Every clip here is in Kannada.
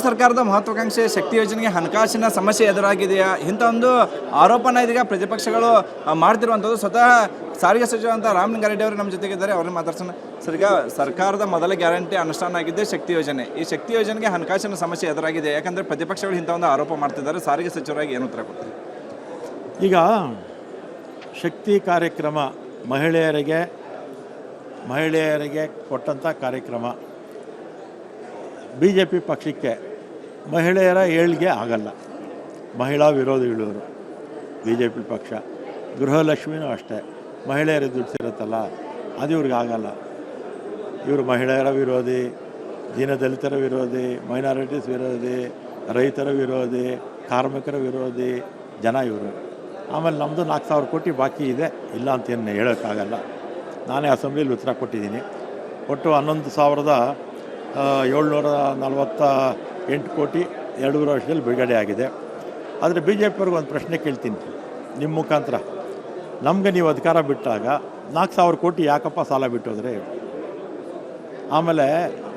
ಸರ್ಕಾರದ ಮಹತ್ವಾಕಾಂಕ್ಷೆ ಶಕ್ತಿ ಯೋಜನೆಗೆ ಹಣಕಾಸಿನ ಸಮಸ್ಯೆ ಎದುರಾಗಿದೆಯಾ? ಇಂಥ ಒಂದು ಆರೋಪನ ಇದೀಗ ಪ್ರತಿಪಕ್ಷಗಳು ಮಾಡ್ತಿರುವಂಥದ್ದು. ಸ್ವತಃ ಸಾರಿಗೆ ಸಚಿವ ಅಂತ ರಾಮಲಿಂಗಾರೆಡ್ಡಿ ಅವರು ನಮ್ಮ ಜೊತೆಗಿದ್ದಾರೆ. ಅವ್ರನ್ನ ಮಾತಾಡ್ಸೋಣ. ಸರ್, ಈಗ ಸರ್ಕಾರದ ಮೊದಲ ಗ್ಯಾರಂಟಿ ಅನುಷ್ಠಾನ ಆಗಿದ್ದೆ ಶಕ್ತಿ ಯೋಜನೆ. ಈ ಶಕ್ತಿ ಯೋಜನೆಗೆ ಹಣಕಾಸಿನ ಸಮಸ್ಯೆ ಎದುರಾಗಿದೆ. ಯಾಕಂದ್ರೆ ಪ್ರತಿಪಕ್ಷಗಳು ಇಂಥ ಒಂದು ಆರೋಪ ಮಾಡ್ತಿದ್ದಾರೆ. ಸಾರಿಗೆ ಸಚಿವರಾಗಿ ಏನು ಉತ್ತರ ಕೊಡ್ತಾರೆ? ಈಗ ಶಕ್ತಿ ಕಾರ್ಯಕ್ರಮ ಮಹಿಳೆಯರಿಗೆ ಮಹಿಳೆಯರಿಗೆ ಕೊಟ್ಟಂಥ ಕಾರ್ಯಕ್ರಮ. ಬಿ ಜೆ ಪಿ ಪಕ್ಷಕ್ಕೆ ಮಹಿಳೆಯರ ಏಳ್ಗೆ ಆಗಲ್ಲ. ಮಹಿಳಾ ವಿರೋಧಿಗಳವರು ಬಿ ಜೆ ಪಿ ಪಕ್ಷ. ಗೃಹಲಕ್ಷ್ಮಿನೂ ಅಷ್ಟೇ. ಮಹಿಳೆಯರ ದುಡ್ಡು ಸಿರುತ್ತಲ್ಲ ಅದು ಇವ್ರಿಗೆ ಆಗಲ್ಲ. ಇವರು ಮಹಿಳೆಯರ ವಿರೋಧಿ, ದೀನದಲಿತರ ವಿರೋಧಿ ಮೈನಾರಿಟೀಸ್ ವಿರೋಧಿ, ರೈತರ ವಿರೋಧಿ, ಕಾರ್ಮಿಕರ ವಿರೋಧಿ, ಜನ ಇವರು. ಆಮೇಲೆ ನಮ್ಮದು ನಾಲ್ಕು ಸಾವಿರ ಕೋಟಿ ಬಾಕಿ ಇದೆ. ಇಲ್ಲ ಅಂತ ಏನು ಹೇಳೋಕ್ಕಾಗಲ್ಲ. ನಾನೇ ಅಸೆಂಬ್ಲಿಲಿ ಉತ್ತರ ಕೊಟ್ಟಿದ್ದೀನಿ. ಒಟ್ಟು ಹನ್ನೊಂದು ಸಾವಿರದ ಏಳ್ನೂರ ನಲವತ್ತ ಎಂಟು ಕೋಟಿ ಎರಡೂವರೆ ವರ್ಷದಲ್ಲಿ ಬಿಡುಗಡೆ ಆಗಿದೆ. ಆದರೆ ಬಿ ಜೆ ಪಿಯವ್ರಿಗೆ ಒಂದು ಪ್ರಶ್ನೆ ಕೇಳ್ತೀನಿ. ನಿಮ್ಮ ಮುಖಾಂತರ. ನಮಗೆ ನೀವು ಅಧಿಕಾರ ಬಿಟ್ಟಾಗ ನಾಲ್ಕು ಸಾವಿರ ಕೋಟಿ ಯಾಕಪ್ಪ ಸಾಲ ಬಿಟ್ಟೋದ್ರೆ ಆಮೇಲೆ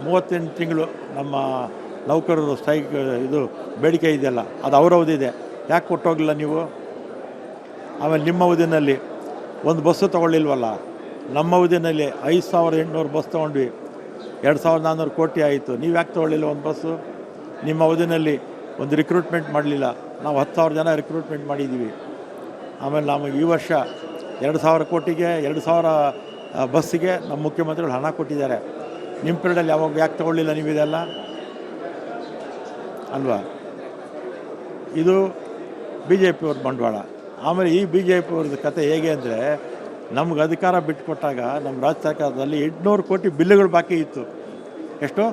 ಮೂವತ್ತೆಂಟು ತಿಂಗಳು ನಮ್ಮ ನೌಕರರು ಸ್ಟ್ರೈಕ್, ಇದು ಬೇಡಿಕೆ ಇದೆಯಲ್ಲ, ಅದು ಅವ್ರ ಅವಧಿದೆ ಯಾಕೆ ಕೊಟ್ಟೋಗಿಲ್ಲ ನೀವು? ಆಮೇಲೆ ನಿಮ್ಮ ಅವಧಿನಲ್ಲಿ ಒಂದು ಬಸ್ಸು ತೊಗೊಳ್ಳಿಲ್ವಲ್ಲ? ನಮ್ಮ ಅವಧಿನಲ್ಲಿ ಐದು ಸಾವಿರದ ಎಂಟುನೂರು ಬಸ್ ತೊಗೊಂಡ್ವಿ. ಎರಡು ಸಾವಿರದ ನಾನ್ನೂರು ಕೋಟಿ ಆಯಿತು. ನೀವು ಯಾಕೆ ತೊಗೊಳ್ಳಿಲ್ಲ ಒಂದು ಬಸ್ಸು? ನಿಮ್ಮ ಅವಧಿನಲ್ಲಿ ಒಂದು ರಿಕ್ರೂಟ್ಮೆಂಟ್ ಮಾಡಲಿಲ್ಲ. ನಾವು ಹತ್ತು ಸಾವಿರ ಜನ ರಿಕ್ರೂಟ್ಮೆಂಟ್ ಮಾಡಿದ್ದೀವಿ. ಆಮೇಲೆ ನಮಗೆ ಈ ವರ್ಷ ಎರಡು ಸಾವಿರ ಕೋಟಿಗೆ, ಎರಡು ಸಾವಿರ ಬಸ್ಸಿಗೆ ನಮ್ಮ ಮುಖ್ಯಮಂತ್ರಿಗಳು ಹಣ ಕೊಟ್ಟಿದ್ದಾರೆ. ನಿಮ್ಮ ಪೀರಿಯಡಲ್ಲಿ ಯಾವಾಗ ಯಾಕೆ ತೊಗೊಳ್ಳಿಲ್ಲ ನೀವು ಇದೆಲ್ಲ? ಅಲ್ವಾ? ಇದು ಬಿ ಜೆ ಪಿಯವ್ರ ಬಂಡವಾಳ. ಆಮೇಲೆ ಈ ಬಿ ಜೆ ಪಿಯವ್ರದ್ದು ಕತೆ ಹೇಗೆ ಅಂದರೆ ನಮ್ಗೆ ಅಧಿಕಾರ ಬಿಟ್ಟುಕೊಟ್ಟಾಗ ನಮ್ಮ ರಾಜ್ಯ ಸರ್ಕಾರದಲ್ಲಿ ಎಂಟುನೂರು ಕೋಟಿ ಬಿಲ್ಲುಗಳು ಬಾಕಿ ಇತ್ತು. ಎಷ್ಟು?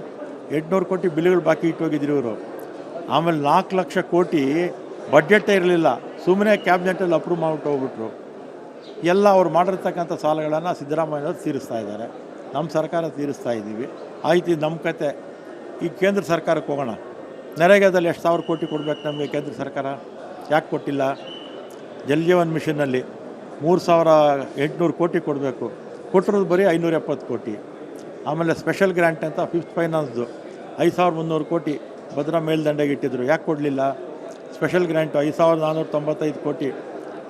ಎಂಟುನೂರು ಕೋಟಿ ಬಿಲ್ಲುಗಳು ಬಾಕಿ ಇಟ್ಟೋಗಿದ್ರು ಇವರು. ಆಮೇಲೆ ನಾಲ್ಕು ಲಕ್ಷ ಕೋಟಿ ಬಡ್ಜೆಟ್ಟೇ ಇರಲಿಲ್ಲ. ಸುಮ್ಮನೆ ಕ್ಯಾಬಿನೆಟಲ್ಲಿ ಅಪ್ರೂವ್ ಮಾಡ್ಬಿಟ್ಟು ಹೋಗ್ಬಿಟ್ರು. ಎಲ್ಲ ಅವ್ರು ಮಾಡಿರ್ತಕ್ಕಂಥ ಸಾಲಗಳನ್ನು ಸಿದ್ದರಾಮಯ್ಯ ತೀರಿಸ್ತಾ ಇದ್ದಾರೆ. ನಮ್ಮ ಸರ್ಕಾರ ತೀರಿಸ್ತಾ ಇದ್ದೀವಿ ಆಯ್ತು ನಮ್ಮ ಕತೆ. ಈ ಕೇಂದ್ರ ಸರ್ಕಾರಕ್ಕೆ ಹೋಗೋಣ. ನರೇಗಾದಲ್ಲಿ ಎಷ್ಟು ಸಾವಿರ ಕೋಟಿ ಕೊಡಬೇಕು ನಮಗೆ ಕೇಂದ್ರ ಸರ್ಕಾರ? ಯಾಕೆ ಕೊಟ್ಟಿಲ್ಲ? ಜಲ್ ಜೀವನ್ ಮಿಷನ್ನಲ್ಲಿ ಮೂರು ಸಾವಿರ ಎಂಟುನೂರು ಕೋಟಿ ಕೊಡಬೇಕು. ಕೊಟ್ಟಿರೋದು ಬರೀ ಐನೂರ ಎಪ್ಪತ್ತು ಕೋಟಿ. ಆಮೇಲೆ ಸ್ಪೆಷಲ್ ಗ್ರ್ಯಾಂಟ್ ಅಂತ ಫಿಫ್ತ್ ಫೈನಾನ್ಸ್ದು ಐದು ಸಾವಿರದ ಮುನ್ನೂರು ಕೋಟಿ ಭದ್ರಾ ಮೇಲ್ದಂಡೆಗೆ ಇಟ್ಟಿದ್ರು. ಯಾಕೆ ಕೊಡಲಿಲ್ಲ? ಸ್ಪೆಷಲ್ ಗ್ರ್ಯಾಂಟು ಐದು ಸಾವಿರದ ನಾನ್ನೂರ ತೊಂಬತ್ತೈದು ಕೋಟಿ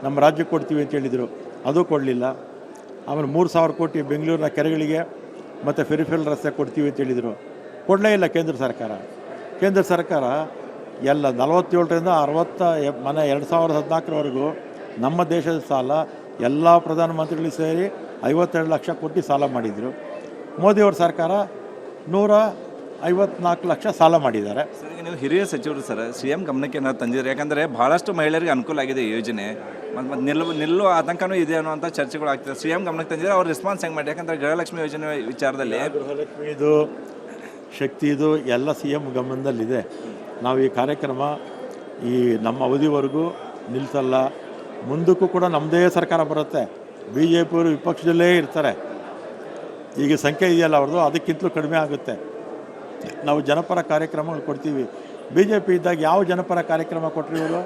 ನಮ್ಮ ರಾಜ್ಯಕ್ಕೆ ಕೊಡ್ತೀವಿ ಅಂತ ಹೇಳಿದರು. ಅದು ಕೊಡಲಿಲ್ಲ. ಆಮೇಲೆ ಮೂರು ಸಾವಿರ ಕೋಟಿ ಬೆಂಗಳೂರಿನ ಕೆರೆಗಳಿಗೆ ಮತ್ತು ಫೆರಿಫೆಲ್ ರಸ್ತೆ ಕೊಡ್ತೀವಿ ಅಂತ ಹೇಳಿದರು. ಕೊಡಲೇ ಇಲ್ಲ ಕೇಂದ್ರ ಸರ್ಕಾರ. ಕೇಂದ್ರ ಸರ್ಕಾರ ಎಲ್ಲ ನಲವತ್ತೇಳರಿಂದ ಅರವತ್ತ ಮನೆ ಎರಡು ಸಾವಿರದ ಹದಿನಾಲ್ಕರವರೆಗೂ ನಮ್ಮ ದೇಶದ ಸಾಲ ಎಲ್ಲ ಪ್ರಧಾನಮಂತ್ರಿಗಳಿಗೆ ಸೇರಿ ಐವತ್ತೆರಡು ಲಕ್ಷ ಕೋಟಿ ಸಾಲ ಮಾಡಿದರು. ಮೋದಿಯವ್ರ ಸರ್ಕಾರ ನೂರ ಐವತ್ನಾಲ್ಕು ಲಕ್ಷ ಸಾಲ ಮಾಡಿದ್ದಾರೆ. ಸರ್ ಈಗ ನೀವು ಹಿರಿಯ ಸಚಿವರು ಸರ್ ಸಿ ಎಂ ಗಮನಕ್ಕೆ ಏನಾದ್ರು ತಂದಿದ್ದಾರೆ ಯಾಕಂದರೆ ಭಾಳಷ್ಟು ಮಹಿಳೆಯರಿಗೆ ಅನುಕೂಲ ಆಗಿದೆ ಈ ಯೋಜನೆ. ಮತ್ತು ಮತ್ತು ನಿಲ್ಲುವ ನಿಲ್ಲುವ ಆತಂಕನೂ ಇದೆ ಅನ್ನುವಂಥ ಚರ್ಚೆಗಳು ಆಗ್ತದೆ. ಸಿ ಎಂ ಗಮನಕ್ಕೆ ತಂದಿದ್ದಾರೆ ಅವ್ರು ರೆಸ್ಪಾನ್ಸ್ ಹೆಂಗೆ ಮಾಡಿ ಯಾಕಂದರೆ ಗೃಹಲಕ್ಷ್ಮಿ ಯೋಜನೆ ವಿಚಾರದಲ್ಲಿ ಗೃಹಲಕ್ಷ್ಮಿ ಇದು ಶಕ್ತಿ ಇದು ಎಲ್ಲ ಸಿ ಎಂ ಗಮನದಲ್ಲಿದೆ. ನಾವು ಈ ಕಾರ್ಯಕ್ರಮ ಈ ನಮ್ಮ ಅವಧಿವರೆಗೂ ನಿಲ್ಲಿಸಲ್ಲ ಮುಂದಕ್ಕೂ ಕೂಡ ನಮ್ಮದೇ ಸರ್ಕಾರ ಬರುತ್ತೆ. ಬಿ ಜೆ ಪಿಯವರು ವಿಪಕ್ಷದಲ್ಲೇ ಇರ್ತಾರೆ. ಈಗ ಸಂಖ್ಯೆ ಇದೆಯಲ್ಲ ಅವ್ರದ್ದು, ಅದಕ್ಕಿಂತಲೂ ಕಡಿಮೆ ಆಗುತ್ತೆ. ನಾವು ಜನಪರ ಕಾರ್ಯಕ್ರಮಗಳು ಕೊಡ್ತೀವಿ. ಬಿ ಜೆ ಪಿ ಇದ್ದಾಗ ಯಾವ ಜನಪರ ಕಾರ್ಯಕ್ರಮ ಕೊಟ್ಟರು ಇವರು?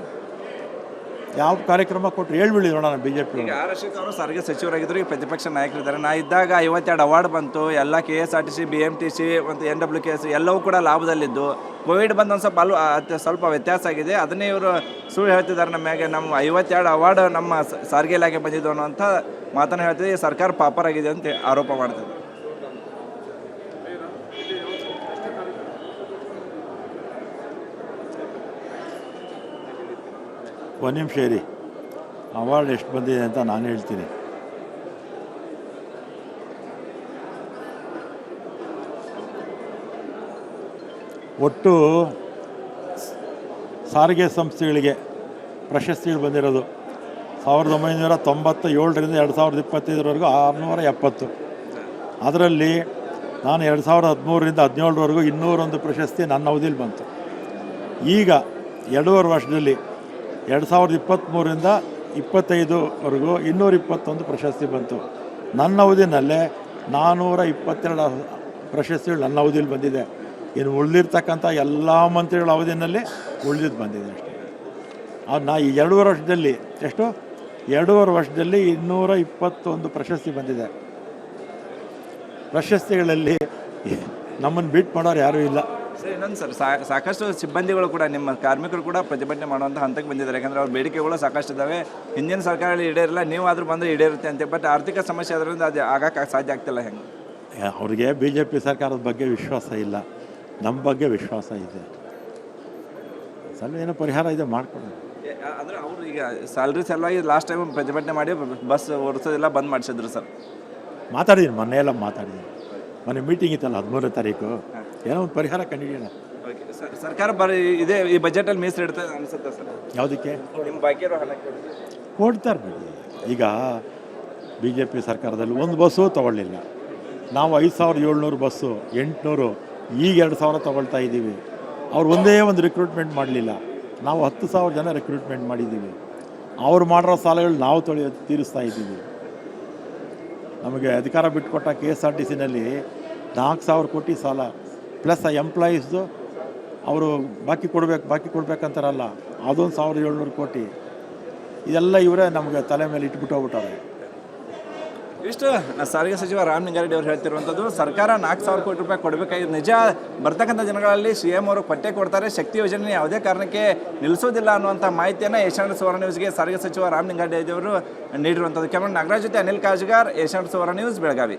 ಯಾವ ಕಾರ್ಯಕ್ರಮ ಕೊಟ್ಟರು ಹೇಳ್ಬಿಡಿ ನೋಡೋಣ ಬಿ ಜೆ ಪಿ ಈಗ ಆರ್ ಅವರು ಸಾರಿಗೆ ಸಚಿವರಾಗಿದ್ದರು ಈ ಪ್ರತಿಪಕ್ಷ ನಾಯಕರಿದ್ದಾರೆ. ನಾ ಇದ್ದಾಗ ಐವತ್ತೆರಡು ಅವಾರ್ಡ್ ಬಂತು ಎಲ್ಲ K S R T C B M T C ಮತ್ತು ಎನ್ ಡಬ್ಲ್ಯೂ ಕೆ ಎಸ್ ಎಲ್ಲವೂ ಕೂಡ ಲಾಭದಲ್ಲಿದ್ದು. ಕೋವಿಡ್ ಬಂದು ಒಂದು ಸ್ವಲ್ಪ ಅಲ್ವ ಅತ್ಯ ಸ್ವಲ್ಪ ವ್ಯತ್ಯಾಸ ಆಗಿದೆ. ಅದನ್ನೇ ಇವರು ಸುಳ್ಳು ಹೇಳ್ತಿದ್ದಾರೆ ನಮ್ಮ ನಮ್ಮ ಐವತ್ತೆರಡು ಅವಾರ್ಡ್ ನಮ್ಮ ಸಾರಿಗೆ ಇಲಾಖೆ ಬಂದಿದ್ದು ಅನ್ನೋಂಥ ಮಾತನ್ನು ಹೇಳ್ತಿದೆ ಈ ಸರ್ಕಾರ ಪಾಪರ್ ಆಗಿದೆ ಅಂತ ಆರೋಪ ಮಾಡ್ತಿದೆ ಒಂದು ನಿಮಿಷ ಇರಿ. ಅವಾರ್ಡ್ ಎಷ್ಟು ಬಂದಿದೆ ಅಂತ ನಾನು ಹೇಳ್ತೀನಿ. ಒಟ್ಟು ಸಾರಿಗೆ ಸಂಸ್ಥೆಗಳಿಗೆ ಪ್ರಶಸ್ತಿಗಳು ಬಂದಿರೋದು ಸಾವಿರದ ಒಂಬೈನೂರ ತೊಂಬತ್ತ ಏಳರಿಂದ ಎರಡು ಸಾವಿರದ ಇಪ್ಪತ್ತೈದರವರೆಗೂ ಆರುನೂರ ಎಪ್ಪತ್ತು. ಅದರಲ್ಲಿ ನಾನು ಎರಡು ಸಾವಿರದ ಹದಿಮೂರರಿಂದ ಹದಿನೇಳರವರೆಗೂ ಇನ್ನೂರೊಂದು ಪ್ರಶಸ್ತಿ ನನ್ನ ಅವಧಿಯಲ್ಲಿ ಬಂತು. ಈಗ ಎರಡೂವರೆ ವರ್ಷದಲ್ಲಿ ಎರಡು ಸಾವಿರದ ಇಪ್ಪತ್ತ್ಮೂರಿಂದ ಇಪ್ಪತ್ತೈದುವರೆಗೂ ಇನ್ನೂರ ಇಪ್ಪತ್ತೊಂದು ಪ್ರಶಸ್ತಿ ಬಂತು. ನನ್ನ ಅವಧಿನಲ್ಲೇ ನಾನ್ನೂರ ಇಪ್ಪತ್ತೆರಡು ಪ್ರಶಸ್ತಿಗಳು ನನ್ನ ಅವಧಿಯಲ್ಲಿ ಬಂದಿದೆ. ಇನ್ನು ಉಳಿದಿರ್ತಕ್ಕಂಥ ಎಲ್ಲ ಮಂತ್ರಿಗಳ ಅವಧಿನಲ್ಲಿ ಉಳಿದಿದ್ದು ಬಂದಿದೆ ಅಷ್ಟೇ. ಅದು ನಾ ಈ ಎರಡೂವರೆ ವರ್ಷದಲ್ಲಿ ಎಷ್ಟು? ಎರಡೂವರೆ ವರ್ಷದಲ್ಲಿ ಇನ್ನೂರ ಇಪ್ಪತ್ತೊಂದು ಪ್ರಶಸ್ತಿ ಬಂದಿದೆ. ಪ್ರಶಸ್ತಿಗಳಲ್ಲಿ ನಮ್ಮನ್ನು ಬೀಟ್ ಮಾಡೋರು ಯಾರೂ ಇಲ್ಲ. ಸರ್ ಇನ್ನೊಂದು ಸರ್ ಸಾಕಷ್ಟು ಸಿಬ್ಬಂದಿಗಳು ಕೂಡ ನಿಮ್ಮ ಕಾರ್ಮಿಕರು ಕೂಡ ಪ್ರತಿಭಟನೆ ಮಾಡುವಂಥ ಹಂತಕ್ಕೆ ಬಂದಿದ್ದಾರೆ. ಯಾಕಂದರೆ ಅವ್ರ ಬೇಡಿಕೆಗಳು ಸಾಕಷ್ಟು ಇದ್ದಾವೆ ಹಿಂದಿನ ಸರ್ಕಾರದಲ್ಲಿ ಈಡೇರಿಲ್ಲ ನೀವು ಆದರೂ ಬಂದರೆ ಈಡೇರುತ್ತೆ ಅಂತ. ಬಟ್ ಆರ್ಥಿಕ ಸಮಸ್ಯೆ ಅದರಿಂದ ಅದು ಆಗಕ್ಕೆ ಸಾಧ್ಯ ಆಗ್ತಿಲ್ಲ ಹೆಂಗೆ? ಅವ್ರಿಗೆ ಬಿ ಜೆ ಪಿ ಸರ್ಕಾರದ ಬಗ್ಗೆ ವಿಶ್ವಾಸ ಇಲ್ಲ. ನಮ್ಮ ಬಗ್ಗೆ ವಿಶ್ವಾಸ ಇದೆ. ಸ್ವಲ್ಪ ಏನೋ ಪರಿಹಾರ ಇದೆ ಮಾಡ್ಕೊಡೋಣ ಅಂದರೆ ಅವರು ಈಗ ಸ್ಯಾಲ್ರಿ ಸಲುವಾಗಿ ಲಾಸ್ಟ್ ಟೈಮ್ ಪ್ರತಿಭಟನೆ ಮಾಡಿ ಬಸ್ ಓಡಿಸೋದೆಲ್ಲ ಬಂದ್ ಮಾಡಿಸಿದ್ರು ಸರ್. ಮಾತಾಡಿದ್ದೀನಿ ಮೊನ್ನೆ ಎಲ್ಲ ಮಾತಾಡಿದ್ದೀನಿ. ಮೊನ್ನೆ ಮೀಟಿಂಗ್ ಇತ್ತಲ್ಲ ಹದಿಮೂರನೇ ತಾರೀಕು. ಏನೋ ಒಂದು ಪರಿಹಾರ ಕಂಡಿಡಿಯೋಣ ಸರ್ಕಾರ ಬರೀ ಇದೇ ಈ ಬಜೆಟಲ್ಲಿ ಮೀಸಲಿಡ್ತದೆ ಅನ್ಸುತ್ತೆ ಸರ್? ಯಾವುದಕ್ಕೆ? ನಿಮ್ಮ ಬಾಕಿ ಇರೋ ಹಣಕ್ಕೆ ಕೊಡ್ತಾರೆ ಬಿಡಿ ಈಗ ಬಿ ಜೆ ಪಿ ಸರ್ಕಾರದಲ್ಲಿ ಒಂದು ಬಸ್ಸು ತೊಗೊಳ್ಳಿಲ್ಲ. ನಾವು ಐದು ಸಾವಿರದ ಏಳ್ನೂರು ಬಸ್ಸು ಎಂಟುನೂರು ಈಗ ಎರಡು ಸಾವಿರ ತೊಗೊಳ್ತಾ ಇದ್ದೀವಿ. ಅವ್ರು ಒಂದೇ ಒಂದು ರಿಕ್ರೂಟ್ಮೆಂಟ್ ಮಾಡಲಿಲ್ಲ. ನಾವು ಹತ್ತು ಸಾವಿರ ಜನ ರಿಕ್ರೂಟ್ಮೆಂಟ್ ಮಾಡಿದ್ದೀವಿ. ಅವ್ರು ಮಾಡಿರೋ ಸಾಲಗಳು ನಾವು ತೊಳೆಯೋ ತೀರಿಸ್ತಾ ಇದ್ದೀವಿ. ನಮಗೆ ಅಧಿಕಾರ ಬಿಟ್ಟುಕೊಟ್ಟ ಕೆ ಎಸ್ ಆರ್ ಟಿ ಸಿನಲ್ಲಿ ನಾಲ್ಕು ಸಾವಿರ ಕೋಟಿ ಸಾಲ ಪ್ಲಸ್ ಆ ಎಂಪ್ಲಾಯೀಸ್ದು ಅವರು ಬಾಕಿ ಕೊಡಬೇಕು, ಬಾಕಿ ಕೊಡಬೇಕಂತಾರಲ್ಲ, ಅದೊಂದು ಸಾವಿರದ ಏಳ್ನೂರು ಕೋಟಿ. ಇದೆಲ್ಲ ಇವರೇ ನಮಗೆ ತಲೆ ಮೇಲೆ ಇಟ್ಬಿಟ್ಟು ಹೋಗ್ಬಿಟ್ಟಾರೆ ಇಷ್ಟು ಸಾರಿಗೆ ಸಚಿವ ರಾಮ್ ಅವರು ಹೇಳ್ತಿರುವಂಥದ್ದು, ಸರ್ಕಾರ ನಾಲ್ಕು ಸಾವಿರ ಕೋಟಿ ರೂಪಾಯಿ ಕೊಡಬೇಕಾಗಿದೆ ನಿಜ, ಬರ್ತಕ್ಕಂಥ ದಿನಗಳಲ್ಲಿ ಸಿ ಎಂ ಅವರು ಕೊಟ್ಟೆ ಕೊಡ್ತಾರೆ, ಶಕ್ತಿ ಯೋಜನೆ ಯಾವುದೇ ಕಾರಣಕ್ಕೆ ನಿಲ್ಲಿಸೋದಿಲ್ಲ ಅನ್ನುವಂಥ ಮಾಹಿತಿಯನ್ನು ಏಷ್ಯಾನೆಟ್ ಸುವರ್ಣ ನ್ಯೂಸ್ಗೆ ಸಾರಿಗೆ ಸಚಿವ ರಾಮ್ ನಿಂಗಾರೆಡ್ಡಿ ಅವರು ನೀಡಿರುವಂಥದ್ದು. ಕೆಮನ್ ನಾಗರಾಜ್ ಜೊತೆ ಅನಿಲ್ ಕಾಜ್ಗಾರ್ ಏಷ್ಯಾನೆಟ್ ಸುವರ್ಣ ನ್ಯೂಸ್ ಬೆಳಗಾವಿ.